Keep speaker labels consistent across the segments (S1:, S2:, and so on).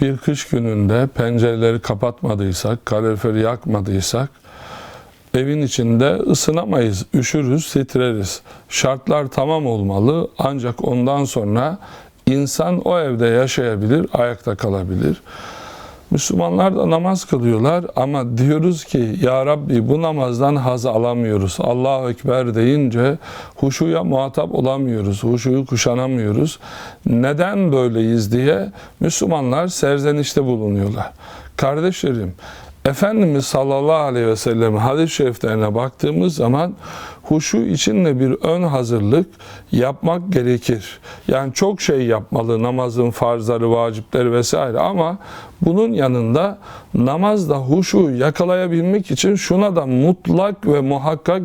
S1: bir kış gününde pencereleri kapatmadıysak, kaloriferi yakmadıysak evin içinde ısınamayız, üşürüz, titreriz. Şartlar tamam olmalı ancak ondan sonra insan o evde yaşayabilir, ayakta kalabilir. Müslümanlar da namaz kılıyorlar ama diyoruz ki Ya Rabbi bu namazdan haz alamıyoruz. Allahu Ekber deyince huşuya muhatap olamıyoruz. Huşuyu kuşanamıyoruz. Neden böyleyiz diye Müslümanlar serzenişte bulunuyorlar. Kardeşlerim Efendimiz sallallahu aleyhi ve sellem hadis-i şeriflerine baktığımız zaman huşu içinde bir ön hazırlık yapmak gerekir. Yani çok şey yapmalı namazın farzları, vacipleri vesaire ama bunun yanında namazda huşu yakalayabilmek için şuna da mutlak ve muhakkak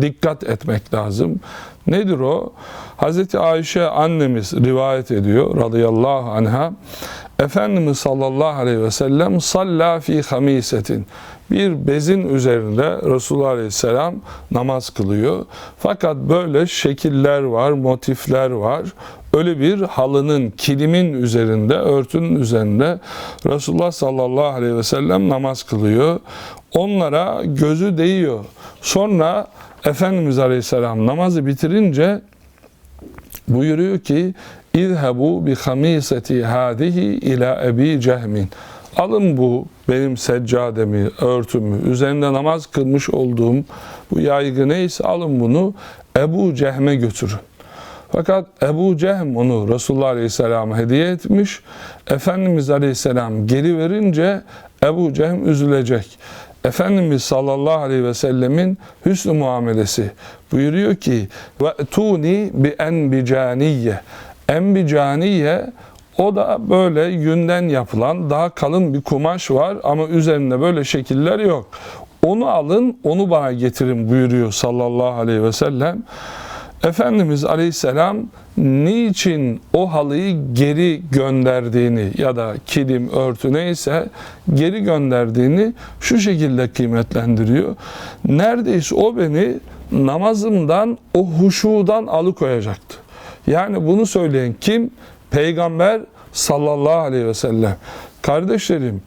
S1: dikkat etmek lazım. Nedir o? Hazreti Ayşe annemiz rivayet ediyor radıyallahu anha. Efendimiz sallallahu aleyhi ve sellem salla fi hamisetin bir bezin üzerinde Resulullah Aleyhisselam namaz kılıyor. Fakat böyle şekiller var, motifler var. Öyle bir halının, kilimin üzerinde, örtünün üzerinde Resulullah sallallahu aleyhi ve sellem namaz kılıyor. Onlara gözü değiyor. Sonra Efendimiz Aleyhisselam namazı bitirince buyuruyor ki bi hamiseti hadihi ila Ebi Cehmin. Alın bu benim seccademi, örtümü, üzerinde namaz kılmış olduğum bu yaygı neyse alın bunu Ebu Cehm'e götürün. Fakat Ebu Cehm onu Resulullah Aleyhisselam'a hediye etmiş. Efendimiz Aleyhisselam geri verince Ebu Cehm üzülecek. Efendimiz sallallahu aleyhi ve sellemin hüsnü muamelesi buyuruyor ki ve tuni bi enbicaniye enbicaniye o da böyle yünden yapılan daha kalın bir kumaş var ama üzerinde böyle şekiller yok. Onu alın, onu bana getirin buyuruyor sallallahu aleyhi ve sellem. Efendimiz aleyhisselam niçin o halıyı geri gönderdiğini ya da kilim, örtü neyse geri gönderdiğini şu şekilde kıymetlendiriyor. Neredeyse o beni namazımdan, o huşudan alıkoyacaktı. Yani bunu söyleyen kim? Peygamber sallallahu aleyhi ve sellem. Kardeşlerim,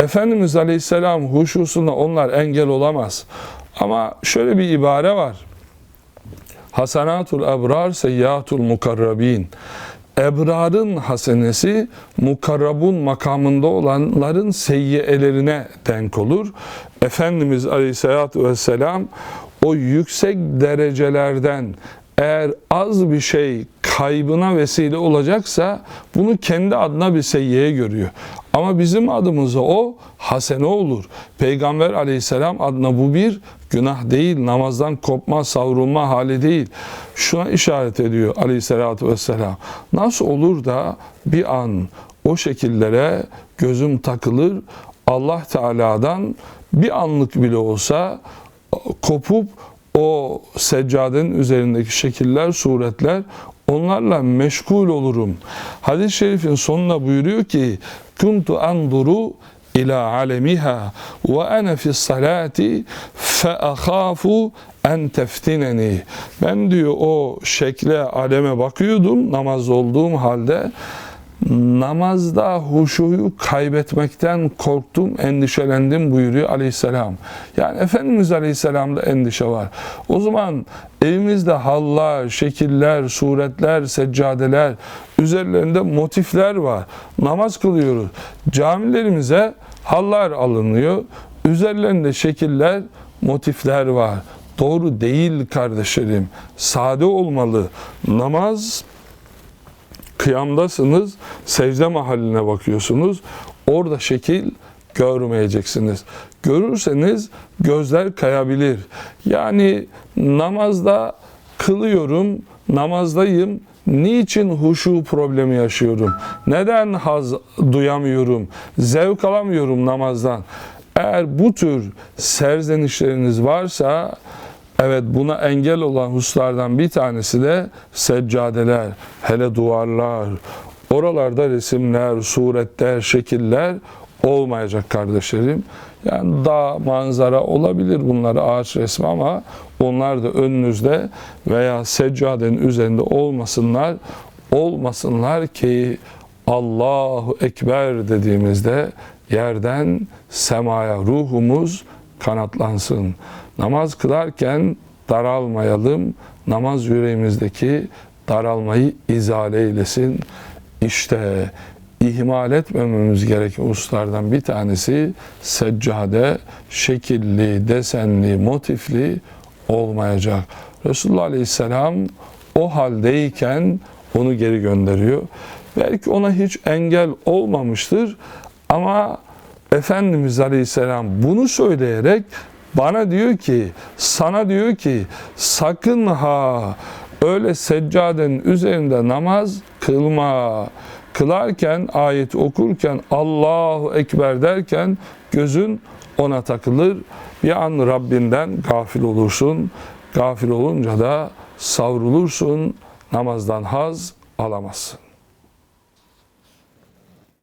S1: Efendimiz aleyhisselam huşusuna onlar engel olamaz. Ama şöyle bir ibare var. Hasanatul ebrar seyyatul mukarrabin. Ebrarın hasenesi mukarrabun makamında olanların seyyiyelerine denk olur. Efendimiz Aleyhisselatü Vesselam o yüksek derecelerden eğer az bir şey kaybına vesile olacaksa bunu kendi adına bir seyyeye görüyor. Ama bizim adımıza o hasene olur. Peygamber aleyhisselam adına bu bir günah değil, namazdan kopma, savrulma hali değil. Şuna işaret ediyor aleyhissalatü vesselam. Nasıl olur da bir an o şekillere gözüm takılır, Allah Teala'dan bir anlık bile olsa kopup o seccadenin üzerindeki şekiller, suretler onlarla meşgul olurum. Hadis-i şerifin sonuna buyuruyor ki kuntu anduru ila alemiha ve ana fi salati fe ahafu en teftineni. Ben diyor o şekle, aleme bakıyordum namaz olduğum halde namazda huşuyu kaybetmekten korktum, endişelendim buyuruyor aleyhisselam. Yani Efendimiz aleyhisselamda endişe var. O zaman evimizde hallar, şekiller, suretler, seccadeler, üzerlerinde motifler var. Namaz kılıyoruz. Camilerimize hallar alınıyor. Üzerlerinde şekiller, motifler var. Doğru değil kardeşlerim. Sade olmalı. Namaz kıyamdasınız, secde mahalline bakıyorsunuz. Orada şekil görmeyeceksiniz. Görürseniz gözler kayabilir. Yani namazda kılıyorum, namazdayım. Niçin huşu problemi yaşıyorum? Neden haz duyamıyorum? Zevk alamıyorum namazdan. Eğer bu tür serzenişleriniz varsa Evet buna engel olan hususlardan bir tanesi de seccadeler, hele duvarlar, oralarda resimler, suretler, şekiller olmayacak kardeşlerim. Yani dağ, manzara olabilir bunlar ağaç resmi ama onlar da önünüzde veya seccadenin üzerinde olmasınlar, olmasınlar ki Allahu Ekber dediğimizde yerden semaya ruhumuz kanatlansın. Namaz kılarken daralmayalım. Namaz yüreğimizdeki daralmayı izale eylesin. İşte ihmal etmememiz gereken hususlardan bir tanesi seccade şekilli, desenli, motifli olmayacak. Resulullah Aleyhisselam o haldeyken onu geri gönderiyor. Belki ona hiç engel olmamıştır ama Efendimiz Aleyhisselam bunu söyleyerek bana diyor ki, sana diyor ki sakın ha öyle seccadenin üzerinde namaz kılma. Kılarken, ayet okurken, Allahu Ekber derken gözün ona takılır. Bir an Rabbinden gafil olursun. Gafil olunca da savrulursun, namazdan haz alamazsın.